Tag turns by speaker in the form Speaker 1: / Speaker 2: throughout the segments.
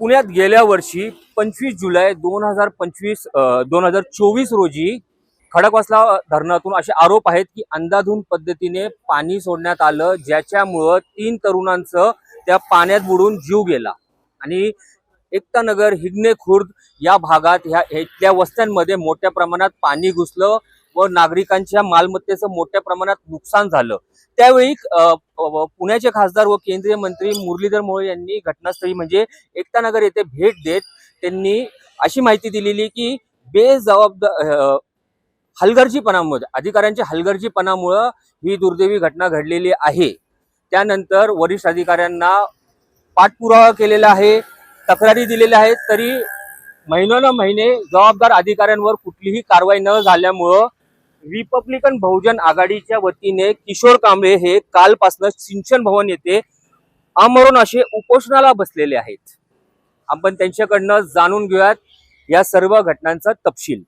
Speaker 1: पुण्यात गेल्या वर्षी पंचवीस जुलै दोन हजार पंचवीस दोन हजार चोवीस रोजी खडकवासला धरणातून असे आरोप आहेत की अंदाधून पद्धतीने पाणी सोडण्यात आलं ज्याच्यामुळं तीन तरुणांचं त्या पाण्यात बुडून जीव गेला. आणि एकतानगर हिगणे खुर्द या भागात ह्या इथल्या वस्त्यांमध्ये मोठ्या प्रमाणात पाणी घुसलं. व नागरिकांच्या मालमत्तेचं मोठ्या प्रमाणात नुकसान झालं. त्यावेळी पुण्याचे खासदार व केंद्रीय मंत्री मुरलीधर मोहोळ यांनी घटनास्थळी म्हणजे एकता नगर येथे भेट देत त्यांनी अशी माहिती दिलेली की बेजबाबदार हलगर्जीपणामुळे अधिकाऱ्यांच्या हलगर्जीपणामुळं ही दुर्दैवी घटना घडलेली आहे. त्यानंतर वरिष्ठ अधिकाऱ्यांना पाठपुरावा केलेला आहे तक्रारी दिलेल्या आहेत तरी महिन्यानं महिने जबाबदार अधिकाऱ्यांवर कुठलीही कारवाई न झाल्यामुळं रिपब्लिकन बहुजन आघाडीच्या वतीने किशोर कांबळे हे कालपासून सिंचन भवन येथे आमरण असे उपोषणाला बसलेले आहेत. आपण त्यांच्याकडनं जाणून घेऊयात या सर्व घटनांचा तपशील.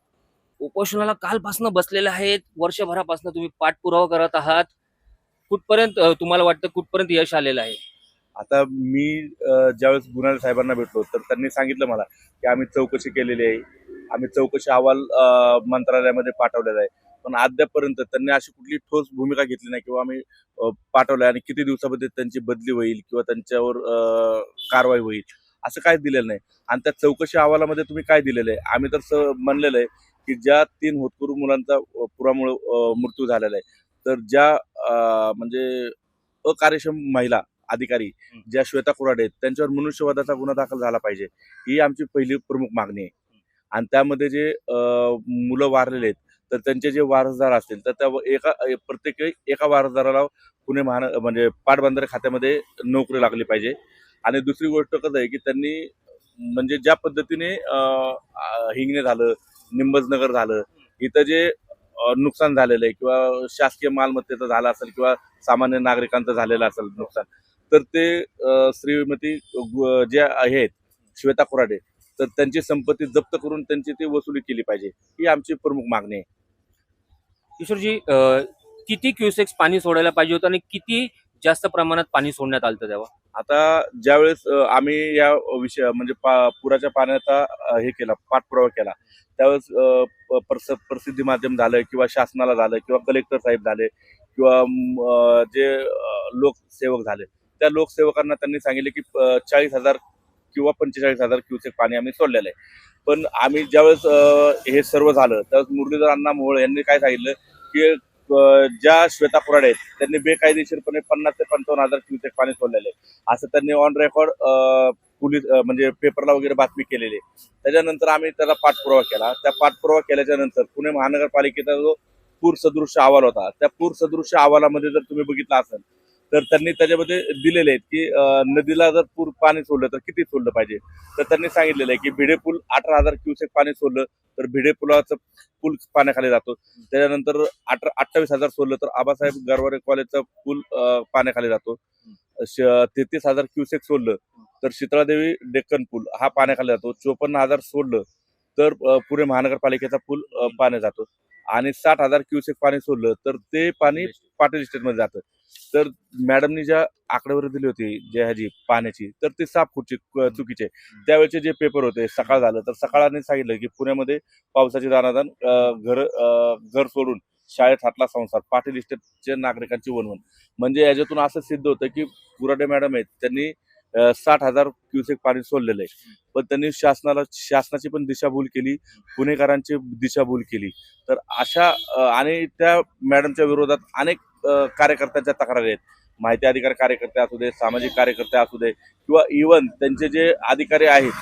Speaker 1: उपोषणाला कालपासून बसलेले आहेत. वर्षभरापासून तुम्ही पाठपुरावा करत आहात. कुठपर्यंत तुम्हाला वाटतं कुठपर्यंत यश आलेलं आहे?
Speaker 2: आता मी ज्यावेळेस गुन्हा साहेबांना भेटलो तर त्यांनी सांगितलं मला की आम्ही चौकशी केलेली आहे. आम्ही चौकशी अहवाल मंत्रालयामध्ये पाठवलेला आहे. पण अद्यापपर्यंत त्यांनी अशी कुठली ठोस भूमिका घेतली नाही किंवा आम्ही अ, पाठवलंय आणि किती दिवसामध्ये त्यांची बदली होईल किंवा त्यांच्यावर कारवाई होईल असं काय दिलेलं नाही. आणि त्या चौकशी अहवालामध्ये तुम्ही काय दिलेलं आहे? आम्ही तर स म्हणलेलं आहे की ज्या तीन होतकरू मुलांचा पुरामुळे मृत्यू झालेला आहे तर ज्या म्हणजे अकार्यक्षम महिला अधिकारी ज्या श्वेता कुराडे आहेत त्यांच्यावर मनुष्यवधाचा गुन्हा दाखल झाला पाहिजे ही आमची पहिली प्रमुख मागणी आहे. आणि त्यामध्ये जे मुलं वारलेले आहेत तर त्यांचे जे वारसदार असतील तर त्या एका प्रत्येक वेळी एका वारसदाराला पुणे महान म्हणजे पाटबंधारे खात्यामध्ये नोकरी लागली पाहिजे. आणि दुसरी गोष्ट कसं आहे की त्यांनी म्हणजे ज्या पद्धतीने हिंगणे झालं निंबजनगर झालं इथं जे नुकसान झालेलं आहे किंवा शासकीय मालमत्तेचं झालं असेल किंवा सामान्य नागरिकांचं झालेलं असेल नुकसान तर ते श्रीमती जे आहेत श्वेता कुराडे तर त्यांची संपत्ती जप्त करून त्यांची ती वसुली केली पाहिजे ही आमची प्रमुख मागणी आहे.
Speaker 1: किशोरजी किती क्युसेक्स पाणी सोडायला पाहिजे होतं आणि किती जास्त प्रमाणात पाणी सोडण्यात आलं तेव्हा?
Speaker 2: आता ज्यावेळेस आम्ही या विषय म्हणजे पा पुराच्या पाण्याचा हे केला पाठपुरावा केला त्यावेळेस प्रस प्रसिद्धी माध्यम झालं किंवा शासनाला झालं किंवा कलेक्टर साहेब झाले किंवा जे लोकसेवक झाले त्या लोकसेवकांना त्यांनी सांगितले की चाळीस हजार किंवा पंचेचाळीस हजार क्युसेक पाणी आम्ही सोडलेलं आहे. पण आम्ही ज्यावेळेस हे सर्व झालं त्यावेळेस मुरलीधर अण्णा मोहोळ यांनी काय सांगितलं की ज्या श्वेता पुराडे आहेत त्यांनी बेकायदेशीरपणे पन्नास ते पंचावन्न हजार क्युसेक पाणी सोडलेले आहे असं त्यांनी ऑन रेकॉर्ड पोलीस म्हणजे पेपरला वगैरे बातमी केलेली आहे. त्याच्यानंतर आम्ही त्याला पाठपुरावा केला. त्या पाठपुरावा केल्याच्यानंतर पुणे महानगरपालिकेचा जो पूर सदृश्य अहवाल होता त्या पूर सदृश्य अहवालामध्ये जर तुम्ही बघितला असेल तर त्यांनी त्याच्यामध्ये दिलेले आहेत की नदीला जर पूर पाणी सोडलं तर किती सोडलं पाहिजे? तर त्यांनी सांगितलेलं आहे की भिडे पूल अठरा हजार क्युसेक पाणी सोडलं तर भिडे पुलाचं पूल पाण्याखाली जातो. त्याच्यानंतर अठरा अठ्ठावीस हजार सोडलं तर आबासाहेब गरवारे कॉलेजचा पूल पाण्याखाली जातो. तेहतीस हजार क्युसेक सोडलं तर शीतळादेवी डेक्कन पूल हा पाण्याखाली जातो. चोपन्न हजार सोडलं तर पुणे महानगरपालिकेचा पूल पाण्यात जातो. आणि साठ हजार क्युसेक पाणी सोडलं तर ते पाणी पाटील इस्टेटमध्ये जातं. तर मॅडमनी ज्या आकडेवारी दिली होती ज्या ह्याची पाण्याची तर ते साफ खुटची चुकीचे. त्यावेळेचे जे पेपर होते सकाळ झालं तर सकाळाने सांगितलं की पुण्यामध्ये पावसाची दानादान घर घर सोडून शाळेत हातला संसार पाटील इस्टेटच्या नागरिकांची वनवन म्हणजे याच्यातून असं सिद्ध होतं की कुराडे मॅडम आहेत त्यांनी साठ हजार क्युसेक पाणी सोडलेलं आहे. पण त्यांनी शासनाला शासनाची पण दिशाभूल केली पुणेकरांची दिशाभूल केली. तर अशा आणि त्या मॅडमच्या विरोधात अनेक कार्यकर्त्यांच्या तक्रारी आहेत. माहिती अधिकार कार्यकर्ते असू दे सामाजिक कार्यकर्ते असू दे किंवा इवन त्यांचे जे अधिकारी आहेत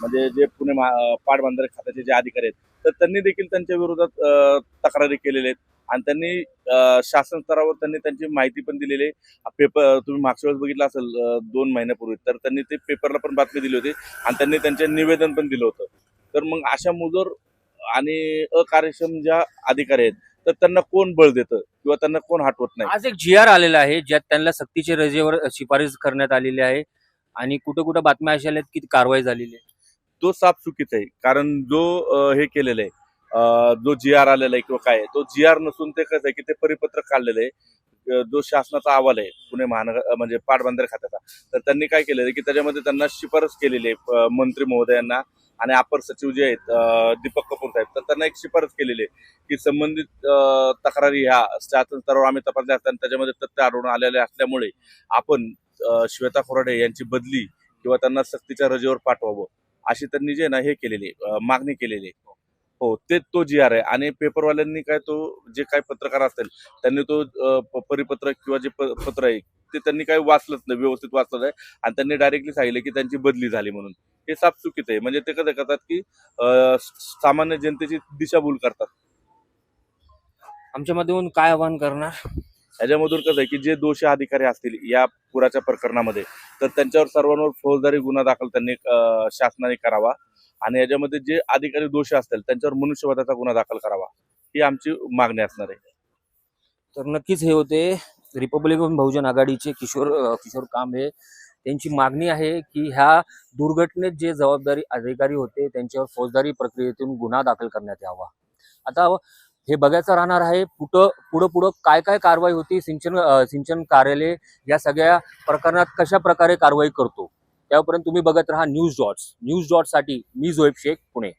Speaker 2: म्हणजे जे पुणे पाटबंधारे खात्याचे जे अधिकारी आहेत तर त्यांनी देखील त्यांच्या विरोधात तक्रारी केलेल्या आहेत. आणि त्यांनी शासन स्तरावर त्यांनी त्यांची माहिती पण दिलेली आहे. पेपर तुम्ही मागच्या वेळेस बघितलं असेल दोन महिन्यापूर्वी तर त्यांनी ते पेपरला पण बातमी दिली होती आणि त्यांनी त्यांचे निवेदन पण दिलं होतं. तर मग अशा मुजोर आणि अकार्यक्षम ज्या अधिकारी आहेत तर त्यांना कोण बळ देतं? किंवा त्यांना कोण हटवत नाही?
Speaker 1: आज एक जी आर आलेला आहे ज्यात त्यांना सक्तीच्या रजेवर शिफारस करण्यात आलेली आहे. आणि कुठं कुठं बातम्या अशा आल्या आहेत की कारवाई झालेली आहे.
Speaker 2: तो साफ चुकीचा आहे. कारण जो अ, हे केलेलं आहे अ, जो जी आर आलेला आहे किंवा काय आहे, तो जी आर नसून ते कसं आहे की ते परिपत्रक काढलेलं आहे. अ, जो शासनाचा अहवाल आहे पुणे महानगर अ, म्हणजे पाटबंधारे खात्याचा. तर त्यांनी काय केलेलं आहे की त्याच्यामध्ये त्यांना शिफारस केलेली आहे अ, मंत्री महोदयांना. आणि अपर सचिव जे आहेत दीपक कपूर साहेब तर त्यांना एक शिफारस केलेली आहे की संबंधित तक्रारी ह्या शासन स्तरावर आम्ही तपासल्या असताना त्याच्यामध्ये तथ्य आढळून आलेले असल्यामुळे आपण श्वेता खोराडे यांची बदली किंवा त्यांना सक्तीच्या रजेवर पाठवावं अशी त्यांनी जे ना हे केलेली आहे, मागणी केलेली आहे. हो ते तो जी आर आहे आणि पेपरवाल्यांनी काय तो जे काय पत्रकार असतील त्यांनी तो प- परिपत्रक किंवा जे प- पत्र आहे ते त्यांनी काही वाचलंच नाही व्यवस्थित वाचलं नाही आणि त्यांनी डायरेक्टली सांगितलं की त्यांची बदली झाली म्हणून. हे साफ चुकीचं आहे. म्हणजे ते कसं करतात की सामान्य जनतेची दिशाभूल करतात.
Speaker 1: आमच्या माध्यमातून काय आवाहन करणार?
Speaker 2: ह्याच्यामधून कसं आहे की जे दोषी अधिकारी असतील या पुराच्या प्रकरणामध्ये तर त्यांच्यावर सर्वांवर फौजदारी गुन्हा दाखल त्यांनी शासनाने करावा. आणि याच्यामध्ये जे अधिकारी दोषी असतील त्यांच्यावर मनुष्यवधाचा गुन्हा दाखल करावा. ही आमची मागणी असणार आहे.
Speaker 1: तर नक्कीच हे होते. रिपब्लिकन बहुजन आघाडीचे किशोर किशोर कांबळे. त्यांची मागणी आहे की ह्या दुर्घटनेत जे जबाबदारी अधिकारी होते त्यांच्यावर फौजदारी प्रक्रियेतून गुन्हा दाखल करण्यात यावा. आता हे बघायचं राहणार आहे पुढं पुढं पुढं काय काय कारवाई होती सिंचन सिंचन कार्यालय या सगळ्या प्रकरणात कशा प्रकारे कारवाई करतो? त्यापर्यंत तुम्ही बघत राहा न्यूज डॉट्स. न्यूज डॉटसाठी मी जोएब शेख पुणे.